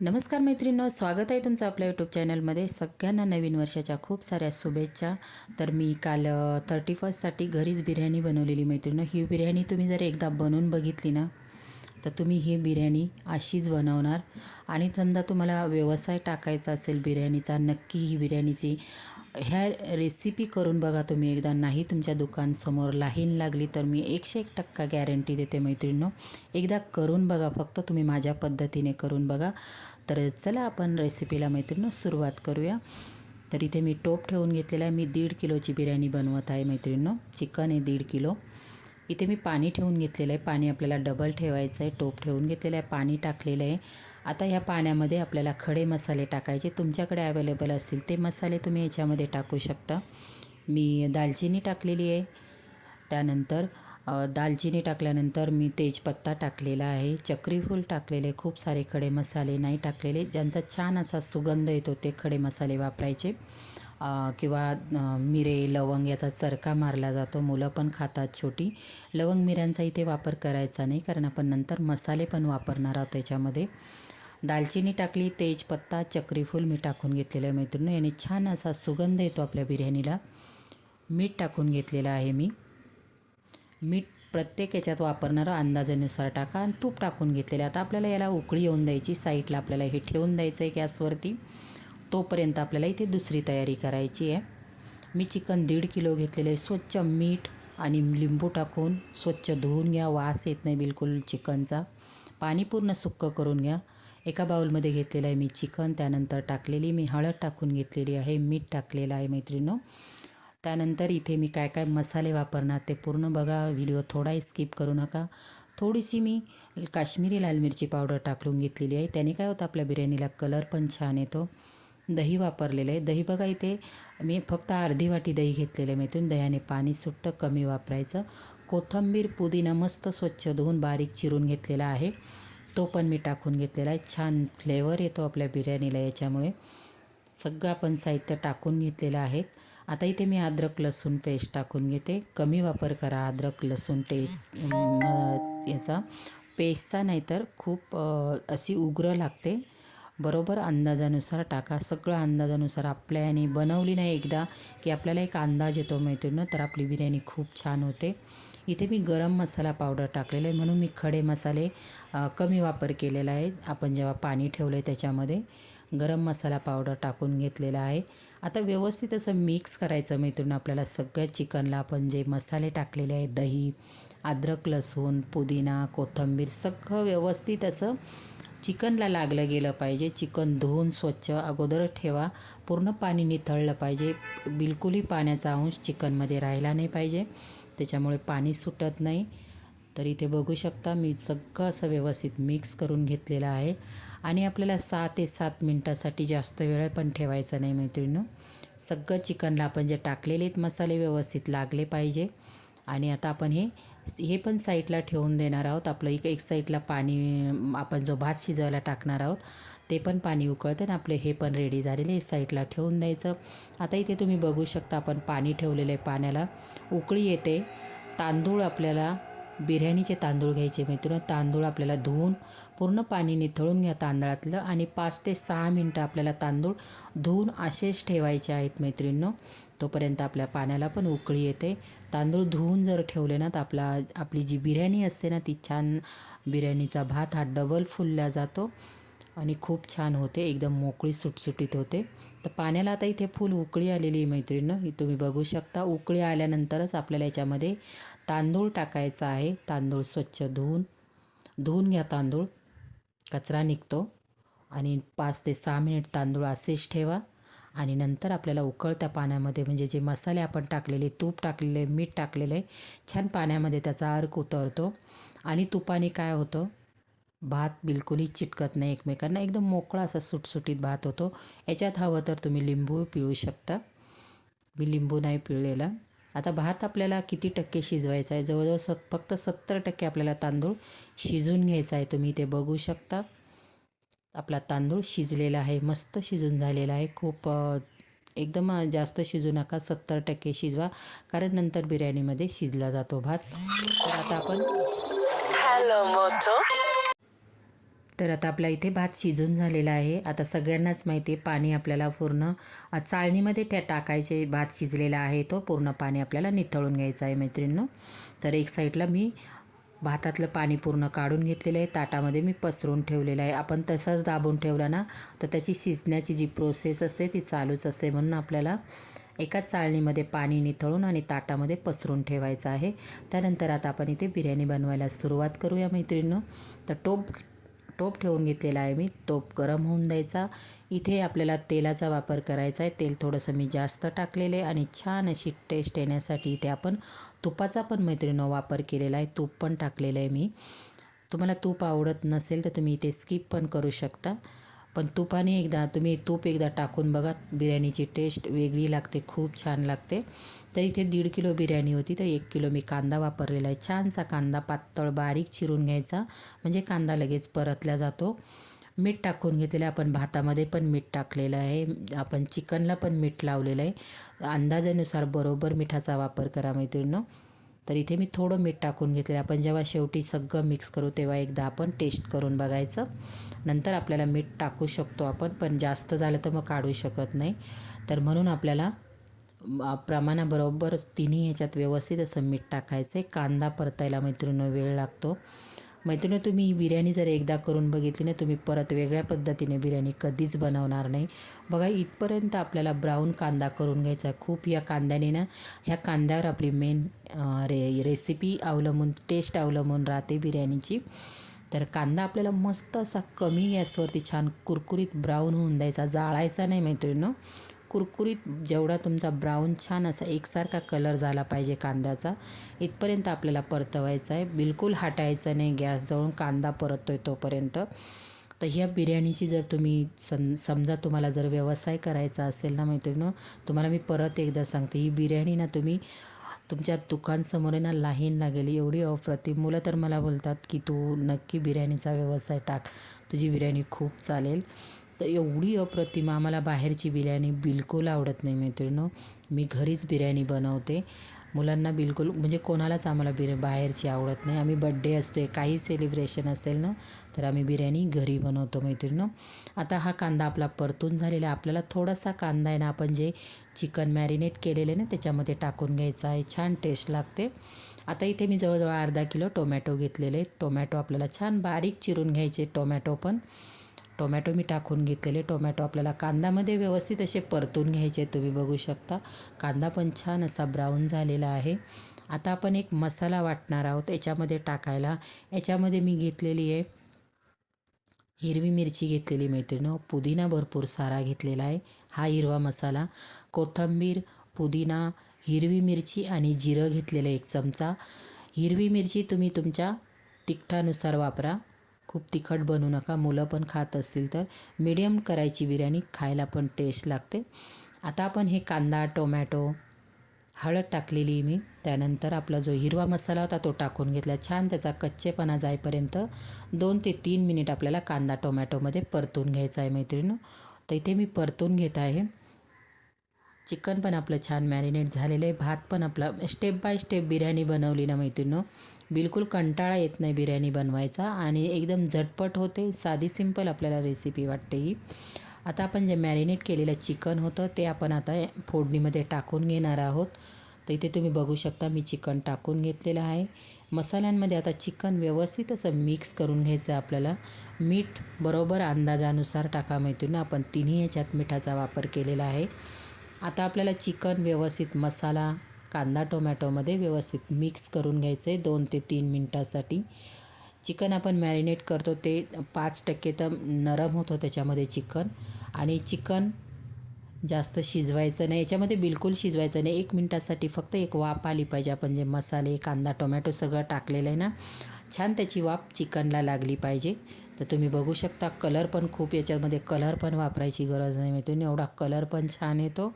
नमस्कार मैत्रिणींनो स्वागत आहे तुमचं आपल्या यूट्यूब चॅनलमध्ये सगळ्यांना नवीन वर्षाच्या खूप साऱ्या शुभेच्छा. तर मी काल थर्टी फर्स्टसाठी घरीच बिर्याणी बनवलेली मैत्रिणीनं. ही बिर्याणी तुम्ही जर एकदा बनवून बघितली ना तर तुम्ही ही बिर्याणी अशीच बनवणार. आणि समजा तुम्हाला व्यवसाय टाकायचा असेल बिर्याणीचा नक्की ही बिर्याणीची ह्या रेसिपी करून बघा तुम्ही एकदा. नाही तुमच्या दुकानसमोर लाईन लागली तर मी एकशे एक टक्का गॅरंटी देते मैत्रिणींनो. एकदा करून बघा फक्त तुम्ही माझ्या पद्धतीने करून बघा. तर चला आपण रेसिपीला मैत्रिणीनो सुरुवात करूया. तर इथे मी टोप ठेवून घेतलेला आहे. मी दीड किलोची बिर्याणी बनवत आहे मैत्रिणीनो. चिकन आहे दीड किलो. इथे मी पाणी ठेवून घेतलेलं आहे. पाणी आपल्याला डबल ठेवायचं आहे. टोप ठेवून घेतलेलं आहे. पाणी टाकलेलं आहे. आता ह्या पाण्यामध्ये आपल्याला खडे मसाले टाकायचे. तुमच्याकडे अवेलेबल असतील ते मसाले तुम्ही याच्यामध्ये टाकू शकता. मी दालचिनी टाकलेली आहे. त्यानंतर दालचिनी टाकल्यानंतर मी तेजपत्ता टाकलेला आहे. चक्रीफूल टाकलेले खूप सारे खडे मसाले नाही टाकलेले. ज्यांचा छान असा सुगंध येतो ते खडे मसाले वापरायचे. किंवा मिरे लवंग याचा चरका मारला जातो. मुलं पण खातात छोटी. लवंग मिऱ्यांचा इथे वापर करायचा नाही कारण आपण नंतर मसाले पण वापरणार आहोत त्याच्यामध्ये दालचिनी टाकली तेजपत्ता चक्रीफूल मी टाकून घेतलेलं आहे मैत्रिणी. याने छान असा सुगंध येतो आपल्या बिर्याणीला. मीठ टाकून घेतलेलं आहे मी. मीठ प्रत्येक याच्यात वापरणारं अंदाजानुसार टाका आणि तूप टाकून घेतलेलं आता आपल्याला याला उकळी येऊन द्यायची साईडला आपल्याला हे ठेवून द्यायचं आहे गॅसवरती. तोपर्यंत आपल्याला इथे दुसरी तयारी करायची आहे. मी चिकन दीड किलो घेतलेलं आहे. स्वच्छ मीठ आणि लिंबू टाकून स्वच्छ धुवून घ्या. वास येत नाही बिलकुल चिकनचा. पाणी पूर्ण सुक्कं करून घ्या. एका बाउलमध्ये घेतलेलं आहे मी चिकन त्यानंतर टाकलेली मी हळद टाकून घेतलेली आहे मीठ टाकलेलं आहे मैत्रिणं त्यानंतर इथे मी काय काय मसाले वापरणार ते पूर्ण बघा व्हिडिओ थोडाही स्किप करू नका. थोडीशी मी काश्मीरी लाल मिरची पावडर टाकून घेतलेली आहे. त्याने काय होतं आपल्या बिर्याणीला कलर पण छान येतो. दही वापरलेलं आहे. दही बघा इथे मी फक्त अर्धी वाटी दही घेतलेलं आहे मैत्रीण. दह्याने पाणी सुटतं कमी वापरायचं. कोथंबीर पुदिना मस्त स्वच्छ धुवून बारीक चिरून घेतलेला आहे. तो पण मी टाकून घेतलेला आहे. छान फ्लेवर येतो आपल्या बिर्याणीला याच्यामुळे. सगळं आपण साहित्य टाकून घेतलेलं आहे आता इथे मी अद्रक लसूण पेस्ट टाकून घेते. कमी वापर करा अद्रक लसूण टेस्ट याचा. पेस्टचा नाहीतर खूप अशी उग्र लागते. बरोबर अंदाजानुसार टाका. सगळं अंदाजानुसार आपल्या याने बनवली नाही एकदा की आपल्याला एक अंदाज येतो मैत्रिणी तर आपली बिर्याणी खूप छान होते. इथे मी गरम मसाला पावडर टाकलेला आहे. म्हणून मी खडे मसाले कमी वापर केलेला आहे. आपण जेव्हा पाणी ठेवलं आहे त्याच्यामध्ये गरम मसाला पावडर टाकून घेतलेला आहे. आता व्यवस्थित असं मिक्स करायचं मैत्रीण आपल्याला सगळ्या चिकनला आपण जे मसाले टाकलेले आहेत दही अद्रक लसूण पुदिना कोथिंबीर सगळं व्यवस्थित असं चिकनला लागलं गेलं पाहिजे. चिकन धुवून स्वच्छ अगोदर ठेवा. पूर्ण पाणी निथळलं पाहिजे. बिलकुलही पाण्याचा अंश चिकनमध्ये राहिला नाही पाहिजे. त्याच्यामुळे पाणी सुटत नाही. तर इथे बघू शकता मी सगळं असं व्यवस्थित मिक्स करून घेतलेलं आहे. आणि आपल्याला सहा ते सात मिनटासाठी जास्त वेळ पण ठेवायचा नाही मैत्रिणीनं. सगळं चिकनला आपण जे टाकलेले आहेत मसाले व्यवस्थित लागले पाहिजे. आणि आता आपण हे हे पण साईडला ठेवून देणार आहोत. आपलं एक एक साईडला पाणी आपण जो भात शिजवायला टाकणार आहोत. ते पण पाणी उकळतं ना आपले हे पण रेडी झालेले साईडला ठेवून द्यायचं. आता इथे तुम्ही बघू शकता आपण पाणी ठेवलेलं आहे पाण्याला. उकळी येते. तांदूळ आपल्याला बिर्याणीचे तांदूळ घ्यायचे मित्र तांदूळ आपल्याला धुवून पूर्ण पाणी निथळून घ्या तांदळातलं आणि पाच ते सहा मिनटं आपल्याला तांदूळ धुवून असेच ठेवायचे आहेत मैत्रिणींनो तोपर्यंत आपल्या पाण्याला पण उकळी येते. तांदूळ धुवून जर ठेवले ना तर आपला आपली जी बिर्याणी असते ना ती छान बिर्याणीचा भात हा डबल फुलला जातो. आणि खूप छान होते. एकदम मोकळी सुटसुटीत होते. तर पाण्याला आता इथे फुल उकळी आलेली आहे मैत्रिणीनं. ही तुम्ही बघू शकता. उकळी आल्यानंतरच आपल्याला याच्यामध्ये तांदूळ टाकायचा आहे. तांदूळ स्वच्छ धुवून धुवून घ्या तांदूळ. कचरा निघतो. आणि पाच ते सहा मिनिट तांदूळ असेच ठेवा. आणि नंतर आपल्याला उकळत्या पाण्यामध्ये म्हणजे जे मसाले आपण टाकलेले तूप टाकलेले मीठ टाकलेले छान पाण्यामध्ये त्याचा अर्क उतरतो. आणि तुपाने काय होतं? भात बिलकुलही चिटकत नाही एकमेकांना. एकदम मोकळा असा सुटसुटीत भात होतो. याच्यात हवं तर तुम्ही लिंबू पिळू शकता. मी लिंबू नाही पिळलेला. आता भात आपल्याला किती टक्के शिजवायचा आहे? जवळजवळ सत् फक्त सत्तर टक्के आपल्याला तांदूळ शिजून घ्यायचा आहे. तुम्ही ते बघू शकता. आपला तांदूळ शिजलेला आहे. मस्त शिजून झालेला आहे. खूप एकदम जास्त शिजू नका. सत्तर टक्के शिजवा. कारण नंतर बिर्याणीमध्ये शिजला जातो भात. तर आता आपण हॅलो मोठो तर आता आपला इथे भात शिजून झालेला आहे. आता सगळ्यांनाच माहिती आहे पाणी आपल्याला पूर्ण चाळणीमध्ये त्या टाकायचे भात शिजलेला आहे तो. पूर्ण पाणी आपल्याला निथळून घ्यायचं आहे मैत्रिणींनो. तर एक साईडला मी भातातलं पाणी पूर्ण काढून घेतलेलं आहे. ताटामध्ये मी पसरून ठेवलेलं आहे. आपण तसंच दाबून ठेवला ना तर त्याची शिजण्याची जी प्रोसेस असते ती चालूच असते. म्हणून आपल्याला एकाच चाळणीमध्ये पाणी निथळून आणि ताटामध्ये पसरून ठेवायचं आहे. त्यानंतर आता आपण इथे बिर्याणी बनवायला सुरुवात करूया मैत्रिणींनो. तर टोप टोप ठेवून घेतलेला आहे मी. टोप गरम होऊन द्यायचा. इथे आपल्याला तेलाचा वापर करायचा आहे. तेल थोडंसं मी जास्त टाकलेलं आहे आणि छान अशी टेस्ट येण्यासाठी इथे आपण तुपाचा पण मैत्रिणीनं वापर केलेला आहे. तूप पण टाकलेलं आहे मी. तुम्हाला तूप आवडत नसेल तर तुम्ही इथे स्किप पण करू शकता. पण तुपाने एकदा तुम्ही तूप एकदा टाकून बघा बिर्याणीची टेस्ट वेगळी लागते खूप छान लागते. तर इथे दीड किलो बिर्याणी होती तर एक किलो मी कांदा वापरलेला आहे. छानसा कांदा पातळ बारीक चिरून घ्यायचा म्हणजे कांदा लगेच परतला जातो. मीठ टाकून घेतलेलं आपण भातामध्ये पण मीठ टाकलेलं आहे. आपण चिकनला पण मीठ लावलेलं आहे. अंदाजानुसार बरोबर मिठाचा वापर करा मैत्रिणीनं. तर इथे मी थोडं मीठ टाकून घेतलेलं आपण जेव्हा शेवटी सगळं मिक्स करू तेव्हा एकदा आपण टेस्ट करून बघायचं. नंतर आपल्याला मीठ टाकू शकतो आपण पण जास्त झालं तर मग काढू शकत नाही. तर म्हणून आपल्याला प्रमाणाबरोबर तिन्ही ह्याच्यात व्यवस्थित असं मीठ टाकायचं आहे कांदा परतायला मैत्रिणीनं वेळ लागतो. मैत्रिणी तुम्ही बिर्याणी जर एकदा करून बघितली ना तुम्ही परत वेगळ्या पद्धतीने बिर्याणी कधीच बनवणार नाही. बघा इथपर्यंत आपल्याला ब्राऊन कांदा करून घ्यायचा खूप या कांद्याने ना ह्या कांद्यावर आपली मेन रे रेसिपी अवलंबून टेस्ट अवलंबून राहते बिर्याणीची. तर कांदा आपल्याला मस्त असा कमी गॅसवरती छान कुरकुरीत ब्राऊन होऊन द्यायचा जाळायचा नाही मैत्रिणीनं. कुरकुरीत जेवढा तुमचा ब्राऊन छान असा एकसारखा कलर झाला पाहिजे कांद्याचा इथपर्यंत आपल्याला परतवायचा आहे. बिलकुल हटायचं नाही गॅसजवळून कांदा परततोय तोपर्यंत. तर ह्या बिर्याणीची जर तुम्ही सम समजा तुम्हाला जर व्यवसाय करायचा असेल ना मैत्रिणीनं तुम्हाला मी परत एकदा सांगते ही बिर्याणी ना तुम्ही तुमच्या दुकानसमोर ना लाईन लागेल. एवढी अप्रतिम मुलं तर मला बोलतात की तू नक्की बिर्याणीचा व्यवसाय टाक. तुझी बिर्याणी खूप चालेल. तर एवढी अप्रतिम आम्हाला बाहेरची बिर्याणी बिलकुल आवडत नाही मैत्रिणीनं मी घरीच बिर्याणी बनवते. मुलांना बिलकुल म्हणजे कोणालाच आम्हाला बिर बाहेरची आवडत नाही. आम्ही बड्डे असतो काही सेलिब्रेशन असेल ना तर आम्ही बिर्याणी घरी बनवतो मैत्रिणीनं आता हा कांदा आपला परतून झालेला आहे. आपल्याला थोडासा कांदा आहे ना आपण जे चिकन मॅरिनेट केलेलं आहे ना त्याच्यामध्ये टाकून घ्यायचा आहे. छान टेस्ट लागते. आता इथे मी जवळजवळ अर्धा किलो टोमॅटो घेतलेले टोमॅटो आपल्याला छान बारीक चिरून घ्यायचे टोमॅटो पण. टोमॅटो मी टाकून घेतलेले. टोमॅटो आपल्याला कांद्यामध्ये व्यवस्थित असे परतून घ्यायचे तुम्ही बघू शकता. कांदा पण छान असा ब्राऊन झालेला आहे. आता आपण एक मसाला वाटणार आहोत याच्यामध्ये टाकायला. याच्यामध्ये मी घेतलेली आहे हिरवी मिरची घेतलेली मैत्रिणं. पुदिना भरपूर सारा घेतलेला आहे हा हिरवा मसाला. कोथिंबीर पुदिना हिरवी मिरची आणि जिरं घेतलेलं एक चमचा. हिरवी मिरची तुम्ही तुमच्या तिखटानुसार वापरा. खूप तिखट बनवू नका. मुलं पण खात असतील तर. मीडियम करायची बिर्याणी. खायला पण टेस्ट लागते. आता आपण हे कांदा टोमॅटो हळद टाकलेली मी. त्यानंतर आपला जो हिरवा मसाला होता तो टाकून घेतला. छान त्याचा कच्चेपणा जाईपर्यंत दोन ते तीन मिनिट आपल्याला कांदा टोमॅटोमध्ये परतून घ्यायचा आहे मैत्रिणीनं. तर इथे मी परतून घेत आहे. चिकन पण आपलं छान मॅरिनेट झालेलं आहे. भात पण आपला स्टेप बाय स्टेप बिर्याणी बनवली ना मैत्रिणीनं. बिलकुल कंटाळा येत नाही बिर्याणी बनवायचा आणि एकदम झटपट होते. साधी सिंपल आपल्याला रेसिपी वाटते ही. आता आपण जे मॅरिनेट केलेलं चिकन होतं ते आपण आता फोडणीमध्ये टाकून घेणार आहोत. तर इथे तुम्ही बघू शकता मी चिकन टाकून घेतलेलं आहे. मसाल्यांमध्ये आता चिकन व्यवस्थित असं मिक्स करून घ्यायचं आहे आपल्याला. मीठ बरोबर अंदाजानुसार टाका मैत्रिणी. आपण तिन्ही ह्याच्यात मिठाचा वापर केलेला आहे. आता आपल्याला चिकन व्यवस्थित मसाला कांदा टोमॅटोमध्ये व्यवस्थित मिक्स करून घ्यायचं आहे दोन ते तीन मिनटासाठी. चिकन आपण मॅरिनेट करतो ते पाच टक्के तर नरम होतं त्याच्यामध्ये चिकन. आणि चिकन जास्त शिजवायचं नाही याच्यामध्ये बिलकुल शिजवायचं नाही. एक मिनटासाठी फक्त एक वाफ आली पाहिजे. आपण जे मसाले कांदा टोमॅटो सगळं टाकलेलं आहे ना छान त्याची वाफ चिकनला लागली पाहिजे. तर तुम्ही बघू शकता कलर पण खूप याच्यामध्ये कलर पण वापरायची गरज नाही मिळतो एवढा कलर पण छान येतो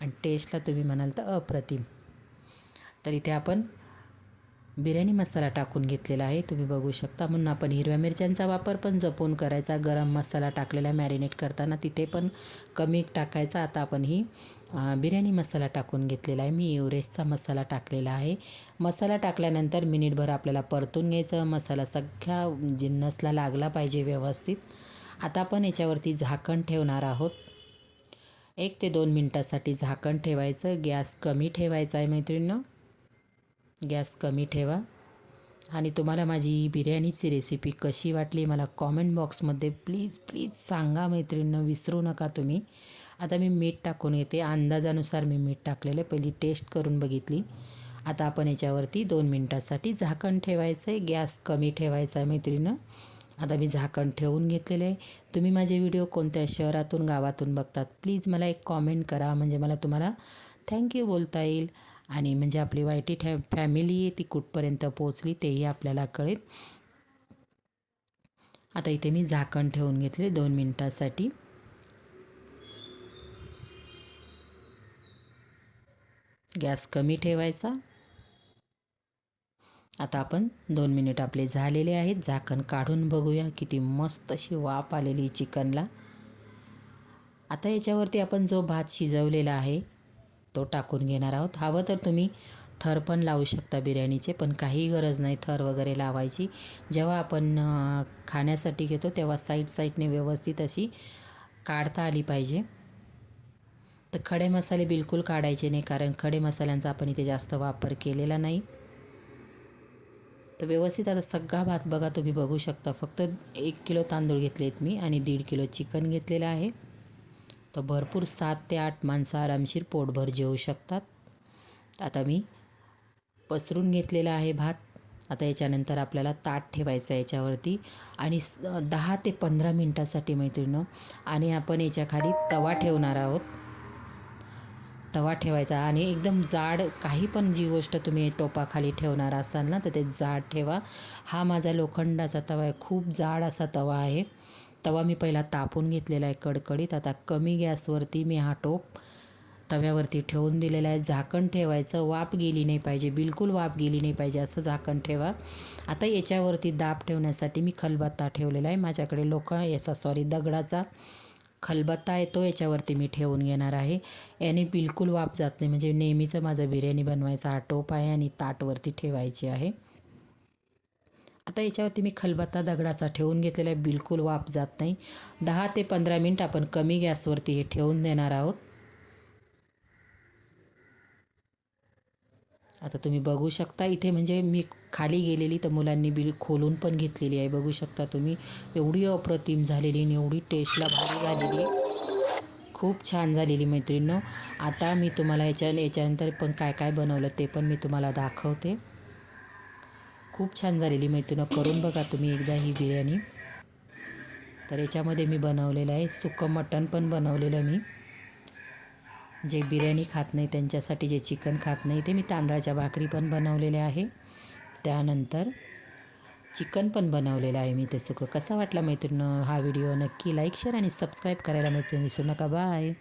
आणि टेस्टला तुम्ही म्हणाल तर अप्रतिम. तर इथे आपण बिर्याणी मसाला टाकून घेतलेला आहे. तुम्ही बघू शकता. म्हणून आपण हिरव्या मिरच्यांचा वापर पण जपून करायचा. गरम मसाला टाकलेला मॅरिनेट करताना तिथे पण कमी टाकायचा. आता आपण ही बिर्याणी मसाला टाकून घेतलेला आहे. मी एव्हरेस्टचा मसाला टाकलेला आहे. मसाला टाकल्यानंतर मिनिटभर आपल्याला परतून घ्यायचं. मसाला सगळ्या जिन्नसला लागला पाहिजे व्यवस्थित. आता आपण याच्यावरती झाकण ठेवणार आहोत. एक ते दोन मिनटासाठी झाकण ठेवायचं. गॅस कमी ठेवायचा आहे मैत्रिणीनं. गॅस कमी ठेवा. आणि तुम्हाला माझी बिर्याणीची रेसिपी कशी वाटली मला कॉमेंट बॉक्समध्ये प्लीज प्लीज सांगा मैत्रिणीनं विसरू नका तुम्ही. आता मी मीठ टाकून येते अंदाजानुसार मी मीठ टाकलेलं आहे. पहिली टेस्ट करून बघितली. आता आपण याच्यावरती दोन मिनटासाठी झाकण ठेवायचं आहे गॅस कमी ठेवायचा आहे मैत्रिणीनं. आता मी झाकण ठेवून घेतलेलं आहे. तुम्ही माझे व्हिडिओ कोणत्या शहरातून गावातून बघतात प्लीज मला एक कॉमेंट करा. म्हणजे मला तुम्हाला थँक्यू बोलता येईल. आणि म्हणजे आपली वायटी ठॅ फॅमिली आहे ती कुठपर्यंत पोचली तेही आपल्याला कळेल. आता इथे मी झाकण ठेवून घेतले दोन मिनटासाठी. गॅस कमी ठेवायचा. आता आपण दोन मिनिट आपले झालेले आहेत. झाकण काढून बघूया किती मस्त अशी वाफ आलेली चिकनला. आता याच्यावरती आपण जो भात शिजवलेला आहे तो टाकून घेणार आहोत. हवं तर तुम्ही थर पण लावू शकता बिर्याणीचे पण काही गरज नाही थर वगैरे लावायची. जेव्हा आपण खाण्यासाठी घेतो तेव्हा साईड साईडने व्यवस्थित अशी काढता आली पाहिजे. तर खडे मसाले बिलकुल काढायचे नाही कारण खडे मसाल्यांचा आपण इथे जास्त वापर केलेला नाही. तर व्यवस्थित आता सगळा भात बघा तुम्ही बघू शकता. फक्त एक किलो तांदूळ घेतलेत मी आणि दीड किलो चिकन घेतलेलं आहे. तर भरपूर सात ते आठ माणसं आरामशीर पोटभर जेवू शकतात. आता मी पसरून घेतलेला आहे भात. आता याच्यानंतर आपल्याला ताट ठेवायचं आहे याच्यावरती. आणि दहा ते पंधरा मिनटासाठी मैत्रिणं आणि आपण याच्याखाली तवा ठेवणार आहोत. तवा ठेवायचा आणि एकदम जाड काही पण जी गोष्ट तुम्ही टोपाखाली ठेवणार असाल ना तर ते जाड ठेवा. हा माझा लोखंडाचा तवा आहे. खूप जाड असा तवा आहे. तवा मी पहिला तापून घेतलेला आहे कडकडीत. आता कमी गॅसवरती मी हा टोप तव्यावरती ठेवून दिलेला आहे. झाकण ठेवायचं वाफ गेली नाही पाहिजे. बिलकुल वाफ गेली नाही पाहिजे असं झाकण ठेवा. आता याच्यावरती दाब ठेवण्यासाठी मी खलबत्ता ठेवलेला आहे. माझ्याकडे लोक याचा सॉरी दगडाचा खलबत्ता आहे तो याच्यावरती मी ठेवून घेणार आहे. याने बिलकुल वाफ जात नाही. म्हणजे नेहमीचं माझं बिर्याणी बनवायचा हा टोप आहे आणि ताटवरती ठेवायची आहे. आता याच्यावरती मी खलबत्ता दगडाचा ठेवून घेतलेला आहे. बिलकुल वाफ जात नाही. दहा ते पंधरा मिनटं आपण कमी गॅसवरती हे ठेवून देणार आहोत. आता तुम्ही बघू शकता इथे म्हणजे मी खाली गेलेली तर मुलांनी बिल खोलून पण घेतलेली आहे. बघू शकता तुम्ही एवढी अप्रतिम झालेली आणि एवढी टेस्टला भारी झालेली. खूप छान झालेली मैत्रिणीनं. आता मी तुम्हाला याच्या याच्यानंतर पण काय काय बनवलं ते पण मी तुम्हाला दाखवते. खूप छान झालेली मैत्रिणं. करून बघा तुम्ही एकदा ही बिर्याणी. तर याच्यामध्ये मी बनवलेलं आहे. सुकं मटण पण बनवलेलं मी. जे बिर्याणी खात नाही त्यांच्यासाठी जे चिकन खात नाही ते मी तांदळाच्या भाकरी पण बनवलेल्या आहे. त्यानंतर चिकन पण बनवलेलं आहे मी ते सुकं. कसा वाटला मैत्रिणी हा व्हिडिओ? नक्की लाईक शेअर आणि सबस्क्राईब करायला मैत्रिणी विसरू नका. बाय.